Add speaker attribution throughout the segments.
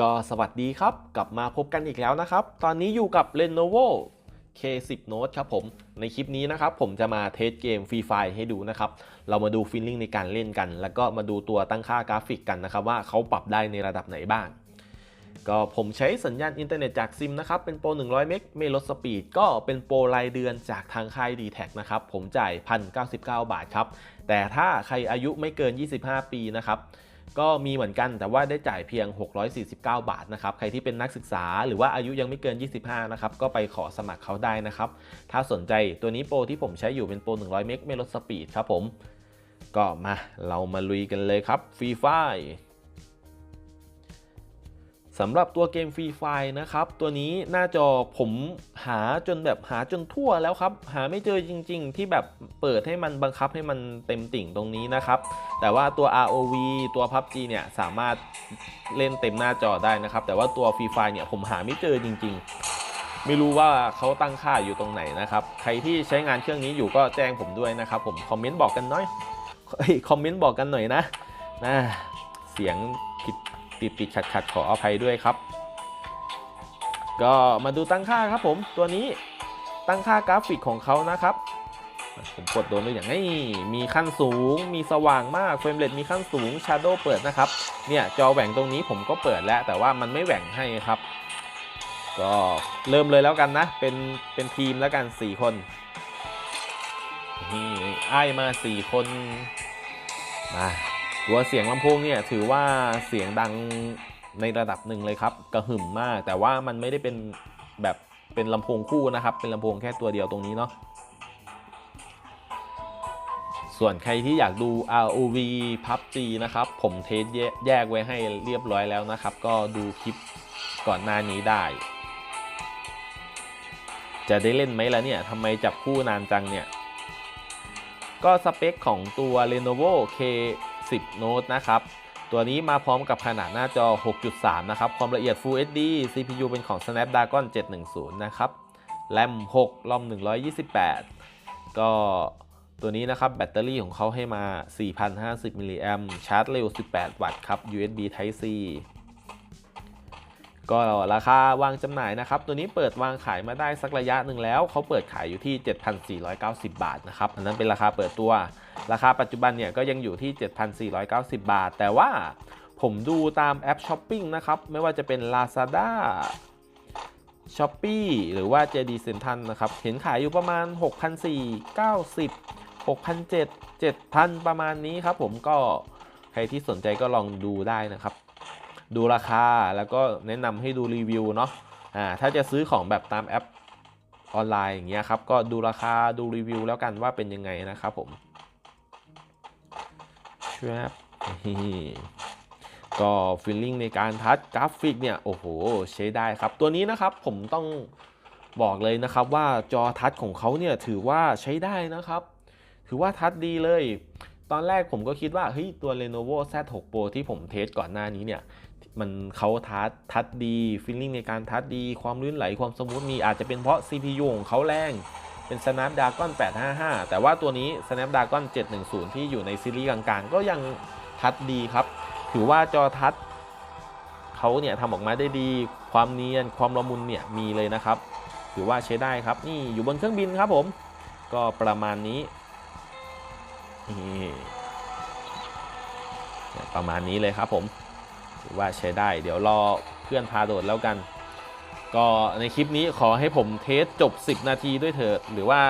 Speaker 1: ก็สวัสดีครับ กลับมาพบกันอีกแล้วนะครับ ตอนนี้อยู่กับ Lenovo K10 Note ครับผม ในคลิปนี้นะครับ ผมจะมาเทสเกม Free Fire ให้ดูนะครับ เรามาดูฟีลลิ่งในการเล่นกัน แล้วก็มาดูตัวตั้งค่ากราฟิกกันนะครับ ว่าเขาปรับได้ในระดับไหนบ้าง ก็ผมใช้สัญญาณอินเทอร์เน็ตจากซิมนะครับ เป็นโปร 100 เมกไม่ลดสปีด ก็เป็นโปรรายเดือนจากทางค่าย d t แทนะครับ ผมจ่าย 1,099 บาทครับ แต่ถ้าใครอายุไม่เกิน 25 ปีนะครับ ก็มีเหมือนกันแต่ว่าได้จ่ายเพียง 649 บาทนะครับ ใครที่เป็นนักศึกษาหรือว่าอายุยังไม่เกิน 25 นะครับ ก็ไปขอสมัครเขาได้นะครับ ถ้าสนใจตัวนี้โปรที่ผมใช้อยู่เป็นโปร 100 เมกไม่ลดสปีดครับผม ก็มาเรามาลุยกันเลยครับฟรีไฟ สำหรับตัวเกมฟรีไฟนะครับ ตัวนี้หน้าจอผมหาจนแบบหาจนทั่วแล้วครับ หาไม่เจอจริง ๆ ที่แบบเปิดให้มันบังคับให้มันเต็มติ่งตรงนี้นะครับ แต่ว่าตัว ROV ตัว PUBG เนี่ยสามารถเล่นเต็มหน้าจอได้นะครับ แต่ว่าตัวฟรีไฟเนี่ยผมหาไม่เจอจริง ๆ ไม่รู้ว่าเขาตั้งค่าอยู่ตรงไหนนะครับ ใครที่ใช้งานเครื่องนี้อยู่ก็แจ้งผมด้วยนะครับ ผมคอมเมนต์บอกกันหน่อยคอมเมนต์บอกกันหน่อยนะนะเสียงผิด ติดติดขัดขัดขออภัยด้วยครับ ก็มาดูตั้งค่าครับผมตัวนี้ตั้งค่ากราฟิกของเขานะครับผมกดโดนด้วยอย่างนี้มีขั้นสูง มีสว่างมากเฟรมเรทมีขั้นสูง Shadow เปิดนะครับ เนี่ยจอแหว่งตรงนี้ผมก็เปิดแล้ว แต่ว่ามันไม่แหว่งให้ครับ ก็เริ่มเลยแล้วกันนะ เป็นเป็นทีมแล้วกัน 4 คนนี่ไอ้ายมา 4 คนมา ตัวเสียงลำโพงเนี่ยถือว่าเสียงดังในระดับหนึ่งเลยครับกระหึ่มมาก แต่ว่ามันไม่ได้เป็นแบบเป็นลำโพงคู่นะครับ เป็นลำโพงแค่ตัวเดียวตรงนี้เนาะส่วนใครที่อยากดู ROV PUBG นะครับ ผมเทสแยกไว้ให้เรียบร้อยแล้วนะครับ ก็ดูคลิปก่อนหน้านี้ได้ จะได้เล่นไหมล่ะเนี่ยทำไมจับคู่นานจังเนี่ย ก็สเปคของตัว Lenovo K 10 โน้ตนะครับ ตัวนี้มาพร้อมกับขนาดหน้าจอ 6.3 นะครับ ความละเอียด Full HD CPU เป็นของ Snapdragon 710 นะครับ แรม 6 รอม 128 ก็ตัวนี้นะครับ แบตเตอรี่ของเขาให้มา 4,050 มิลลิแอมชาร์จเร็ว 18 วัตต์ครับ USB Type C ก็ราคาวางจำหน่ายนะครับ ตัวนี้เปิดวางขายมาได้สักระยะหนึ่งแล้ว เขาเปิดขายอยู่ที่ 7,490 บาทนะครับ อันนั้นเป็นราคาเปิดตัว ราคาปัจจุบันเนี่ยก็ยังอยู่ที่ 7,490 บาท แต่ว่าผมดูตามแอปช้อปปิ้งนะครับ ไม่ว่าจะเป็น Lazada s h o p e e หรือว่า JD Central นะครับ เห็นขายอยู่ประมาณ 6,490 6,700 7,000 ประมาณนี้ครับผมก็ใครที่สนใจก็ลองดูได้นะครับ ดูราคาแล้วก็แนะนำให้ดูรีวิวเนาะอ่าถ้าจะซื้อของแบบตามแอปออนไลน์อย่างเงี้ยครับก็ดูราคาดูรีวิวแล้วกันว่าเป็นยังไงนะครับผมครับก็ฟีลลิ่งในการทัชกราฟิกเนี่ยโอ้โหใช้ได้ครับ ตัวนี้นะครับผมต้องบอกเลยนะครับว่าจอทัชของเขาเนี่ยถือว่าใช้ได้นะครับ ถือว่าทัชดีเลย ตอนแรกผมก็คิดว่าเฮ้ยตัว Lenovo Z6 Pro ที่ผมเทสก่อนหน้านี้เนี่ย มันเขาทัชทัชดีฟีลลิ่งในการทัชดี ความลื่นไหลความสมูทมีอาจจะเป็นเพราะ CPU ของเขาแรง เป็น Snapdragon 855 แต่ว่าตัวนี้ Snapdragon 710 ที่อยู่ในซีรีส์กลางๆ ก็ยังทัชดีครับ ถือว่าจอทัชเขาเนี่ยทำออกมาได้ดี ความเนียนความละมุนเนี่ยมีเลยนะครับ ถือว่าใช้ได้ครับ นี่อยู่บนเครื่องบินครับผม ก็ประมาณนี้นประมาณนี้เลยครับผม ถือว่าใช้ได้ เดี๋ยวรอเพื่อนพาโดดแล้วกัน ก็ในคลิปนี้ขอให้ผมเทสจบ 10 นาทีด้วยเถิด หรือว่า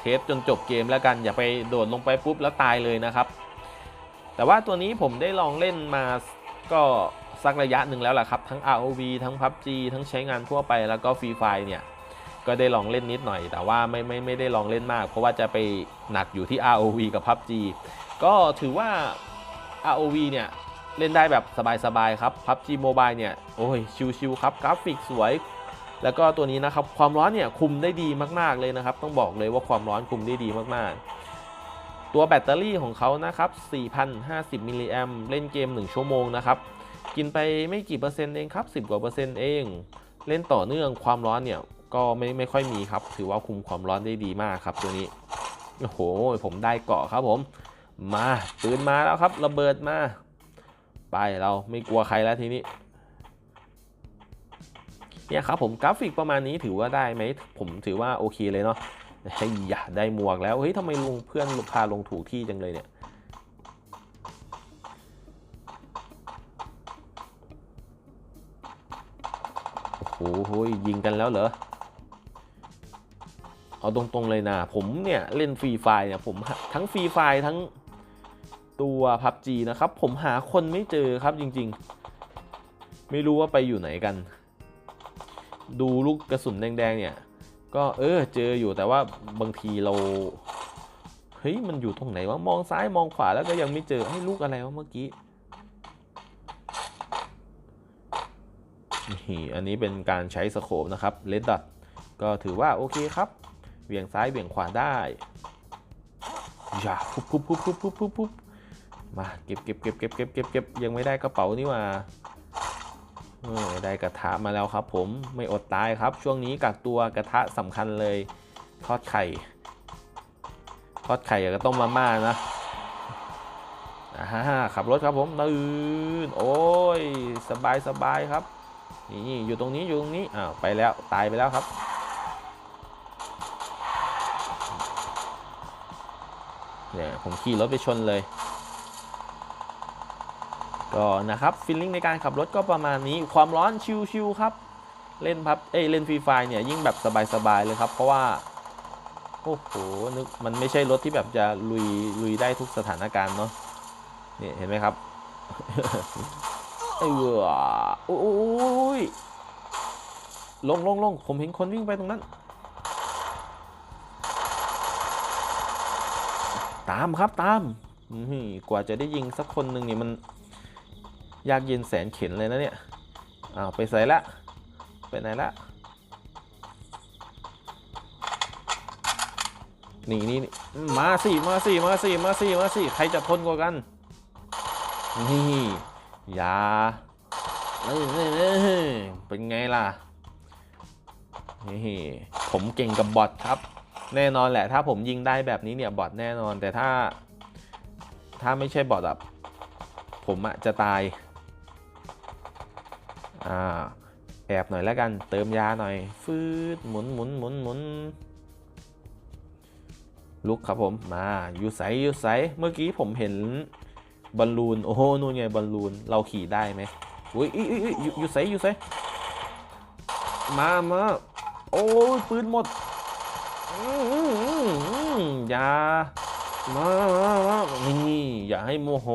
Speaker 1: เทสจนจบเกมแล้วกัน อย่าไปโดดลงไปปุ๊บแล้วตายเลยนะครับ แต่ว่าตัวนี้ผมได้ลองเล่นมาก็สักระยะหนึ่งแล้วแหละครับ ทั้ง ROV ทั้ง PUBG ทั้งใช้งานทั่วไปแล้วก็ Free Fire เนี่ยก็ได้ลองเล่นนิดหน่อย แต่ว่าไม่ไม่ไม่ได้ลองเล่นมาก เพราะว่าจะไปหนักอยู่ที่ ROV กับ PUBG ก็ถือว่า ROV เนี่ย เล่นได้แบบสบายๆครับ PUBG Mobile เนี่ยโอ้ยชิวๆครับกราฟิกสวย แล้วก็ตัวนี้นะครับความร้อนเนี่ยคุมได้ดีมากๆเลยนะครับ ต้องบอกเลยว่าความร้อนคุมได้ดีมากๆ ตัวแบตเตอรี่ของเขานะครับ 4,050มิลลิแอมเล่นเกม 1 ชั่วโมงนะครับกินไปไม่กี่เปอร์เซ็นต์เองครับ 10 กว่าเปอร์เซ็นต์เอง เล่นต่อเนื่องความร้อนเนี่ยก็ไม่ไม่ค่อยมีครับ ถือว่าคุมความร้อนได้ดีมากครับตัวนี้ โอ้โห ผมได้เกาะครับผม มาปืนมาแล้วครับ ระเบิดมา ไปเราไม่กลัวใครแล้วทีนี้เนี่ยครับผมกราฟิกประมาณนี้ถือว่าได้ไหมผมถือว่าโอเคเลยเนาะเฮ้ยอย่าได้หมวกแล้วเฮ้ยทำไมลุงเพื่อนพาลงถูกที่จังเลยเนี่ยโอ้โหยิงกันแล้วเหรอเอาตรงๆเลยนะผมเนี่ยเล่นฟรีไฟเนี่ยผมทั้งฟรีไฟทั้ง ตัวพับจีนะครับ ผมหาคนไม่เจอครับจริงๆ ไม่รู้ว่าไปอยู่ไหนกัน ดูลูกกระสุนแดงๆเนี่ย ก็เออเจออยู่แต่ว่าบางทีเรา เฮ้ย มันอยู่ตรงไหนวะ มองซ้ายมองขวาแล้วก็ยังไม่เจอให้ลูกอะไรวะเมื่อกี้นี่อันนี้เป็นการใช้สโคปนะครับเลดดอทก็ถือว่าโอเคครับเบี่ยงซ้ายเบี่ยงขวาได้อย่าปุ๊บปุ๊บปุ๊บปุ๊บปุ๊บปุ๊บ มาเก็บเก็บเก็บเก็บเก็บเก็บเก็บยังไม่ได้กระเป๋านี่ว่าได้กระทะมาแล้วครับ ผมไม่อดตายครับ ช่วงนี้กักตัวกระทะสำคัญเลย ทอดไข่ ทอดไข่กับต้มมาม่านะอ่าฮะขับรถครับผมตื่นโอ้ยสบายสบายครับนี่อยู่ตรงนี้อยู่ตรงนี้อ้าวไปแล้วตายไปแล้วครับเนี่ยผมขี่รถไปชนเลย ก็นะครับฟีลลิ่งในการขับรถก็ประมาณนี้ความร้อนชิวๆครับ เล่นพับเอ้ยเล่นฟรีไฟเนี่ยยิ่งแบบสบายๆเลยครับ เพราะว่า โอ้โหนึกมันไม่ใช่รถที่แบบจะลุยลุยได้ทุกสถานการณ์เนาะนี่เห็นไหมครับเออโอ้ยลงลงลงผมเห็นคนวิ่งไปตรงนั้น ตามครับตามกว่าจะได้ยิงสักคนหนึ่งเนี่ยมัน ยากเย็นแสนเข็นเลยนะเนี่ยอ้าวไปใส่ละไปไหนละนี่นี่นี่มาสิมาสิมาสิมาสิมาสิใครจะทนกว่ากัน นี่ยาเออเออเออเป็นไงล่ะนี่ผมเก่งกับบอทครับ แน่นอนแหละ ถ้าผมยิงได้แบบนี้เนี่ยบอทแน่นอนแต่ถ้า ถ้าไม่ใช่บอทอะผมอะจะตาย อ่าแอบหน่อยแล้วกันเติมยาหน่อย ฟืดหมุนหมุนหมุนหมุนลุกครับผมมาอยู่ใสอยู่ใสเมื่อกี้ผมเห็นบอลลูนโอ้โหนู่นไงบอลลูนเราขี่ได้ไหมอุ้ยอุ้ยอุ้ยอุ้ยอยู่อยู่ใสอยู่ใสมามาโอ้ยปืนหมดอื้อหืออื้อหืออย่ามามามานี่อย่าให้โมโห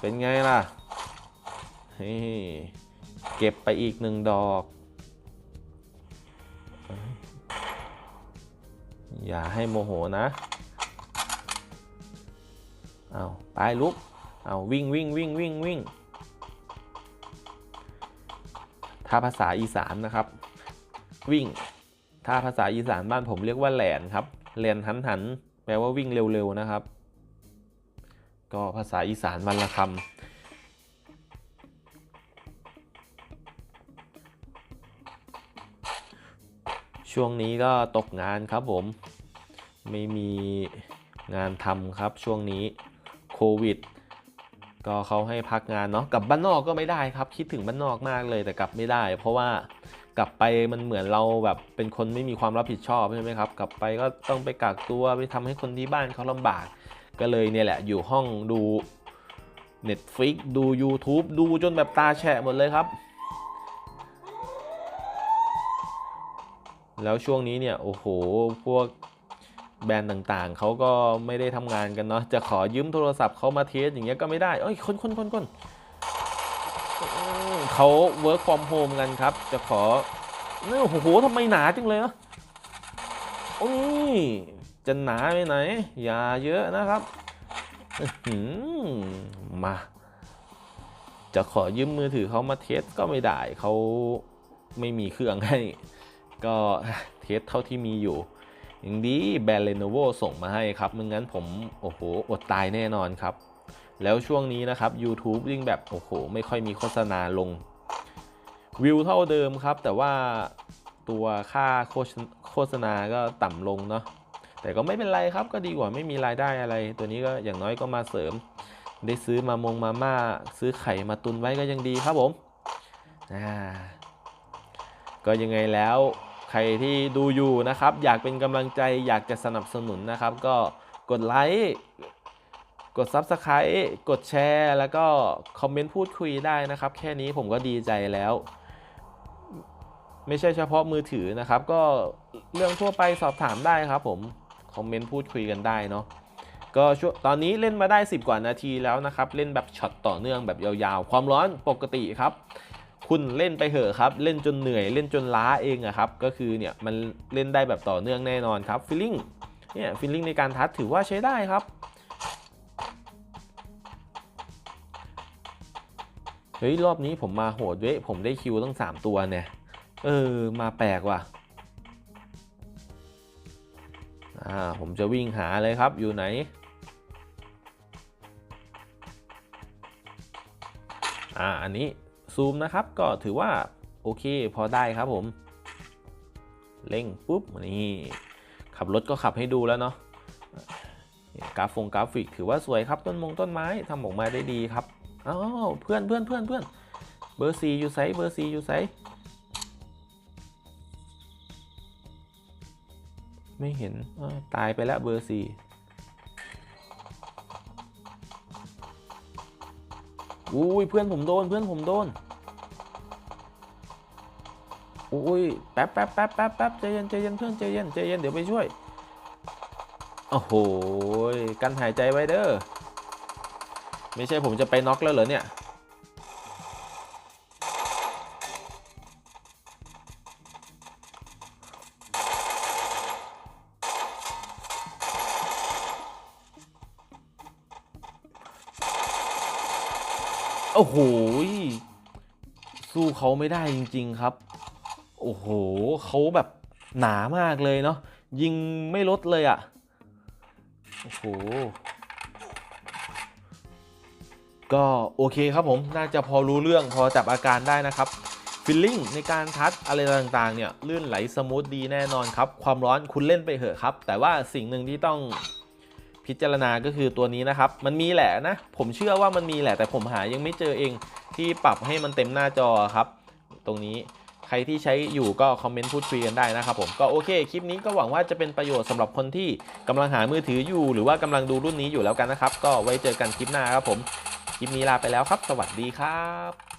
Speaker 1: เป็นไงล่ะ เก็บไปอีกหนึ่งดอก อย่าให้โมโหนะ เอาไปลุก เอาวิ่งวิ่งวิ่งวิ่งวิ่ง ถ้าภาษาอีสานนะครับ วิ่ง ถ้าภาษาอีสานบ้านผมเรียกว่าแหลนครับ แหลนหันหันแปลว่าวิ่งเร็วๆนะครับ ก็ภาษาอีสานมันละคำ ช่วงนี้ก็ตกงานครับผม ไม่มีงานทำครับช่วงนี้โควิด ก็เขาให้พักงานเนาะกลับบ้านนอกก็ไม่ได้ครับคิดถึงบ้านนอกมากเลยแต่กลับไม่ได้ เพราะว่ากลับไปมันเหมือนเราแบบเป็นคนไม่มีความรับผิดชอบใช่ไหมครับ กลับไปก็ต้องไปกักตัวไปทำให้คนที่บ้านเขาลำบาก ก็เลยเนี่ยแหละอยู่ห้องดู Netflix ดู YouTube ดูจนแบบตาแฉะหมดเลยครับ แล้วช่วงนี้เนี่ย โอ้โห พวกแบรนด์ต่างๆ เขาก็ไม่ได้ทำงานกันเนาะ จะขอยืมโทรศัพท์เขามาเทสอย่างเงี้ยก็ไม่ได้เอ้ย คนคนคนคนเขา work from home กันครับ จะขอเนี่ยโอ้โหทำไมหนาจังเลยอะโอ้ยจะหนาไปไหน อย่าเยอะนะครับมา จะขอยืมมือถือเขามาเทสก็ไม่ได้เขาไม่มีเครื่องให้ ก็เทสเท่าที่มีอยู่อย่างดีแบรนด์ Lenovo ส่งมาให้ครับม่งั้นผมโอ้โหอดตายแน่นอนครับ แล้วช่วงนี้นะครับ YouTube ยิ่งแบบโอ้โห ไม่ค่อยมีโฆษณาลง วิวเท่าเดิมครับ แต่ว่าตัวค่าโฆษโฆษณาก็ต่ำลงเนาะแต่ก็ไม่เป็นไรครับก็ดีกว่าไม่มีรายได้อะไร ตัวนี้ก็อย่างน้อยก็มาเสริม ได้ซื้อมามงมาม่าซื้อไข่มาตุนไว้ก็ยังดีครับผมอ่าก็ยังไงแล้ว ใครที่ดูอยู่นะครับ อยากเป็นกำลังใจอยากจะสนับสนุนนะครับ ก็กดไลค์กด Subscribe กดแชร์ แล้วก็คอมเมนต์พูดคุยได้นะครับ แค่นี้ผมก็ดีใจแล้ว ไม่ใช่เฉพาะมือถือนะครับ ก็เรื่องทั่วไปสอบถามได้ครับ ผมคอมเมนต์พูดคุยกันได้เนาะก็ช่วงตอนนี้เล่นมาได้ 10 กว่านาทีแล้วนะครับ เล่นแบบช็อตต่อเนื่องแบบยาวๆ ความร้อนปกติครับ คุณเล่นไปเถอะครับ เล่นจนเหนื่อยเล่นจนล้าเองอะครับ ก็คือเนี่ยมันเล่นได้แบบต่อเนื่องแน่นอนครับฟีลลิ่งเนี่ยฟีลลิ่งในการทัชถือว่าใช้ได้ครับเฮ้ยรอบนี้ผมมาโหดเว้ยผมได้คิวตั้ง 3 ตัวเนี่ย เออ มาแปลกว่ะอ่าผมจะวิ่งหาเลยครับอยู่ไหน อ่าอันนี้ ซูมนะครับ ก็ถือว่าโอเคพอได้ครับผม เร่งปุ๊บนี่ขับรถก็ขับให้ดูแล้วเนาะกราฟงกราฟิกถือว่าสวยครับต้นมงต้นไม้ทำออกมาได้ดีครับอ้าวเพื่อนเพื่อนเพื่อนเพื่อนเบอร์ซีอยู่ไซเบอร์ซีอยู่ไซไม่เห็นตายไปแล้วเบอร์ซีอุ้ยเพื่อนผมโดนเพื่อนผมโดน อุ้ยแป๊บแป๊บแป๊บแป๊บแป๊บใจเย็นใจเย็นเพื่อนใจเย็นใจเย็นเดี๋ยวไปช่วยโอ้โหกันหายใจไว้เด้อไม่ใช่ผมจะไปน็อกแล้วเหรอเนี่ยโอ้โหสู้เขาไม่ได้จริง ๆ ครับ โอ้โหเขาแบบหนามากเลยเนาะยิงไม่ลดเลยอะ่ะ โอ้โห ก็โอเคครับผม น่าจะพอรู้เรื่องพอจับอาการได้นะครับฟิลลิ่งในการทัชอะไรต่างๆเนี่ยลื่นไหลสมูทดีแน่นอนครับ ความร้อนคุณเล่นไปเถอะครับ แต่ว่าสิ่งหนึ่งที่ต้องพิจารณาก็คือตัวนี้นะครับ มันมีแหละนะ ผมเชื่อว่ามันมีแหละแต่ผมหายังไม่เจอเองที่ปรับให้มันเต็มหน้าจอครับ ตรงนี้ ใครที่ใช้อยู่ก็คอมเมนต์พูดคุยกันได้นะครับผมก็โอเคคลิปนี้ก็หวังว่าจะเป็นประโยชน์สำหรับคนที่กำลังหามือถืออยู่ หรือว่ากำลังดูรุ่นนี้อยู่แล้วกันนะครับ ก็ไว้เจอกันคลิปหน้าครับผมคลิปนี้ลาไปแล้วครับ สวัสดีครับ